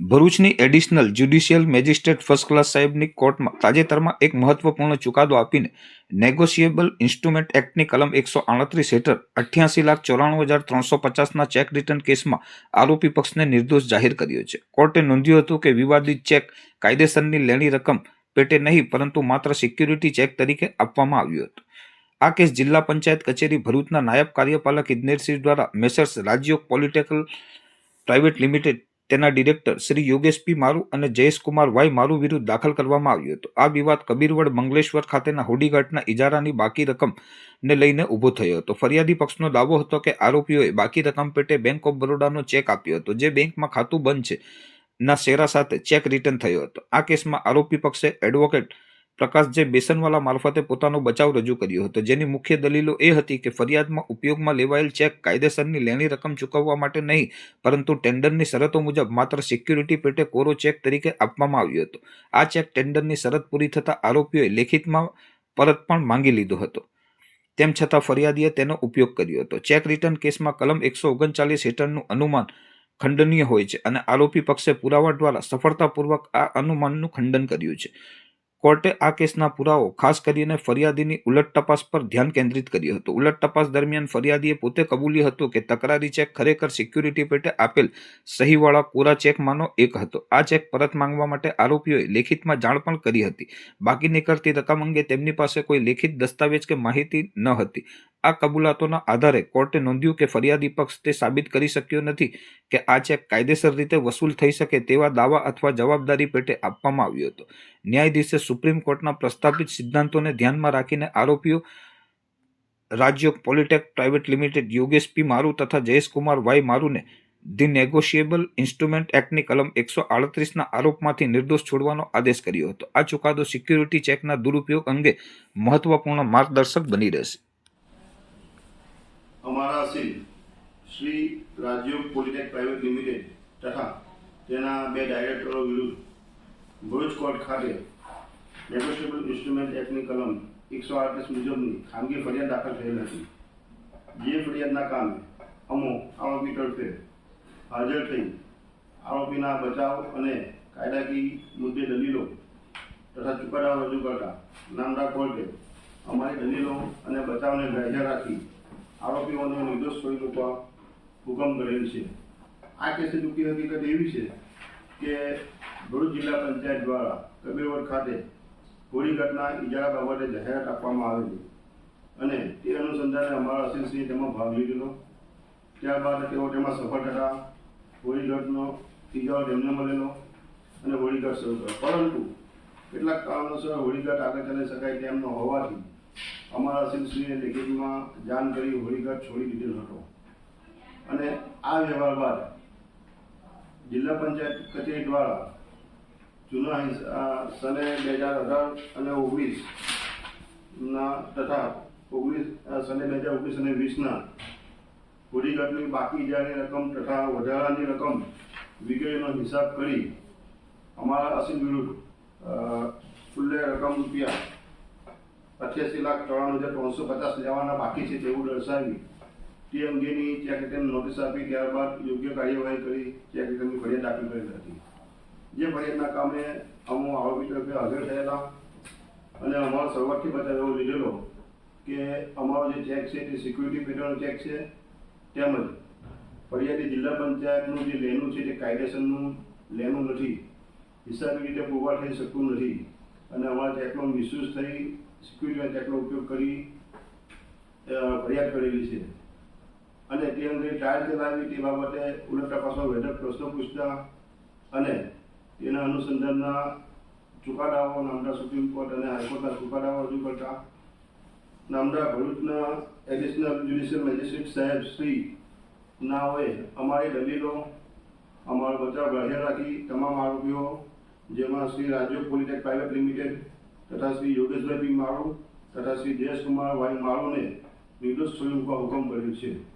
ભરૂચની additional judicial magistrate first class સાહેબની કોર્ટમાં તાજેતરમાં એક મહત્વપૂર્ણ ચુકાદો આપીને નેગોશિયેબલ ઇન્સ્ટ્રુમેન્ટ એક્ટની કલમ એકસો આડત્રીસ હેઠળ અઠ્યાસી લાખ ચોરાણું હજાર ત્રણસો પચાસના ચેક રિટર્ન કેસમાં આરોપી પક્ષને નિર્દોષ જાહેર કર્યો છે. કોર્ટે નોંધ્યું હતું કે વિવાદિત ચેક કાયદેસરની લેણી રકમ પેટે નહીં, પરંતુ માત્ર સિક્યુરિટી ચેક તરીકે આપવામાં આવ્યો હતો. આ કેસ જિલ્લા પંચાયત કચેરી ભરૂચના નાયબ કાર્યપાલક ઇજનેરસિંહ દ્વારા messrs Rajyog polytechnical private limited તેના ડિરેક્ટર શ્રી યોગેશ પી મારુ અને જયેશકુમાર વાય મારુ વિરુદ્ધ દાખલ કરવામાં આવ્યો હતો. આ વિવાદ કબીરવડ મંગલેશ્વર ખાતેના હોડીઘાટના ઇજારાની બાકી રકમ ને લઈને ઊભો થયો હતો. ફરિયાદી પક્ષનો દાવો હતો કે આરોપીઓએ બાકી રકમ પેટે બેંક ઓફ બરોડાનો ચેક આપ્યો હતો, જે બેંકમાં ખાતું બંધ છે ના શેરા સાથે ચેક રિટર્ન થયો હતો. આ કેસમાં આરોપી પક્ષે એડવોકેટ પ્રકાશ જે બેસનવાલા મારફતે પોતાનો બચાવ રજૂ કર્યો હતો. જેની મુખ્ય દલીલો એ હતી કે ફરિયાદમાં ઉપયોગમાં લેવાયેલ ચેક કાયદેસરની લેણી રકમ ચૂકવવા માટે નહીં, પરંતુ ટેન્ડરની શરતો મુજબ માત્ર સિક્યુરિટી પેટે કોરો ચેક તરીકે આપવામાં આવ્યો હતો. આ ચેક ટેન્ડરની શરત પૂરી થતાં આરોપીઓએ લેખિતમાં પરત પણ માંગી લીધો હતો. તેમ છતાં ફરિયાદીએ તેનો ઉપયોગ કર્યો હતો. ચેક રિટર્ન કેસમાં કલમ એકસો ઓગણચાલીસ હેઠળનું અનુમાન ખંડનીય હોય છે અને આરોપી પક્ષે પુરાવા દ્વારા સફળતાપૂર્વક આ અનુમાનનું ખંડન કર્યું છે. કોર્ટે આ કેસના પુરાવો, ખાસ કરીને ફરિયાદીની ઉલટ તપાસ પર ધ્યાન કેન્દ્રિત કર્યું હતું. ઉલટ તપાસ દરમિયાન ફરિયાદીએ પોતે કબૂલ્યું હતું કે તકરારી ચેક ખરેખર સિક્યુરિટી પેટે આપેલ સહીવાળા કોરા ચેકમાંનો એક હતો. આ ચેક પરત માંગવા માટે આરોપીઓએ લેખિતમાં જાણ પણ કરી હતી. બાકી નીકળતી રકમ અંગે તેમની પાસે કોઈ લેખિત દસ્તાવેજ કે માહિતી ન હતી. આ કબૂલાતોના આધારે કોર્ટે નોંધ્યું કે ફરિયાદી પક્ષ તે સાબિત કરી શક્યો નથી કે આ ચેક કાયદેસર રીતે વસૂલ થઈ શકે તેવા દાવા અથવા જવાબદારી પેટે આપવામાં આવ્યો હતો. ન્યાયાધીશે સુપ્રીમ કોર્ટના પ્રસ્થાપિત સિદ્ધાંતોને ધ્યાનમાં રાખીને આરોપીઓ રાજ્ય polytech private limited Yogesh P Maru તથા જયેશકુમાર વાય મારુને ધી નેગોશિયેબલ ઇન્સ્ટ્રુમેન્ટ એક્ટની કલમ એકસો આડત્રીસના આરોપમાંથી નિર્દોષ છોડવાનો આદેશ કર્યો હતો. આ ચુકાદો સિક્યુરિટી ચેકના દુરુપયોગ અંગે મહત્વપૂર્ણ માર્ગદર્શક બની રહેશે. અમારા Shri Shri Rajyog Polytech private limited તથા તેના બે ડાયરેક્ટરો વિરુદ્ધ ભરૂચ કોર્ટ ખાતે નેગોશિયેબલ ઇન્સ્ટ્રુમેન્ટ એક્ટની કલમ એકસો આડત્રીસ મુજબની ખાનગી ફરિયાદ દાખલ થયેલ હતી. જે ફરિયાદના કામે અમો આરોપી તરફે હાજર થઈ આરોપીના બચાવ અને કાયદાકીય મુદ્દે દલીલો તથા ચુકાદાઓ રજૂ કરતા નામદાર કોર્ટે અમારી દલીલો અને બચાવને ગ્રાહ્ય રાખી આરોપીઓને નિર્દોષ છોડી મૂકવા હુકમ કરેલ છે. આ કેસની દુઃખી હકીકત એવી છે કે ભરૂચ જિલ્લા પંચાયત દ્વારા કબીરવડ ખાતે હોળીઘાટના ઇજારા બાબતે જાહેરાત આપવામાં આવેલી અને તે અનુસંધાને અમારા અસીલસિંહે તેમાં ભાગ લીધેલો. ત્યારબાદ તેઓ તેમાં સફળ થતા હોળીઘટનો ઇજાઓ તેમને મળેલો અને હોળીઘાટ શરૂ કર્યો પરંતુ કેટલાક કારણોસર હોળીઘટ આગળ ચાલી શકાય તેમનો હોવાથી અમારા શિવશ્રીએ લેખિતમાં જાણ કરી હોળીઘાટ છોડી દીધેલ હતો. અને આ વ્યવહાર બાદ જિલ્લા પંચાયત કચેરી દ્વારા જૂના સને બે હજાર અઢાર અને ઓગણીસ ના તથા ઓગણીસ સને બે હજાર ઓગણીસ અને વીસના હોળીઘાટની બાકી જાની રકમ તથા વધારાની રકમ વગેરેનો હિસાબ કરી અમારા અસીલ વિરુદ્ધ ખુલ્લે રકમ રૂપિયા અઠ્યાસી લાખ ત્રણ હજાર ત્રણસો પચાસ જવાના બાકી છે તેવું દર્શાવી તે અંગેની ચેક રિટર્ન નોટિસ આપી, ત્યારબાદ યોગ્ય કાર્યવાહી કરી, ચેક રિટર્નની ફરિયાદ દાખલ કરેલ હતી. જે ફરિયાદના કામે અમુ આરોપી તરફે હાજર થયેલા અને અમારો શરૂઆતથી બચાવ એવો લીધેલો કે અમારો જે ચેક છે તે સિક્યુરિટી પેટર્નનો ચેક છે, તેમજ ફરિયાદી જિલ્લા પંચાયતનું જે લેનું છે તે કાયદેસરનું લેનું નથી. હિસાબી રીતે પુરવાર થઈ શકતું નથી અને અમારા ચેકનો મિસયુઝ થઈ સિક્યુરિટી ચેકનો ઉપયોગ કરી ફરિયાદ કરેલી છે. અને તે અંગે ટ્રાયલ ચલાવી તે બાબતે ઉલટ તપાસમાં વેધક પ્રશ્નો પૂછતા અને તેના અનુસંધાનના ચુકાદાઓ નામદાર સુપ્રીમ કોર્ટ અને હાઈકોર્ટના ચુકાદાઓ રજૂ કરતા નામદાર ભરૂચના એડિશનલ જ્યુડિશિયલ મેજિસ્ટ્રેટ સાહેબ શ્રી નાઓએ અમારી દલીલો, અમારો બચાવ ગ્રાહ્ય રાખી તમામ આરોપીઓ, જેમાં શ્રી રાજ્ય પોલિટેક પ્રાઇવેટ લિમિટેડ તથા શ્રી યોગેશભાઈ માળુ તથા શ્રી જયેશકુમાર વાય માળુને નિર્દોષ છોડી હુકમ કર્યો છે.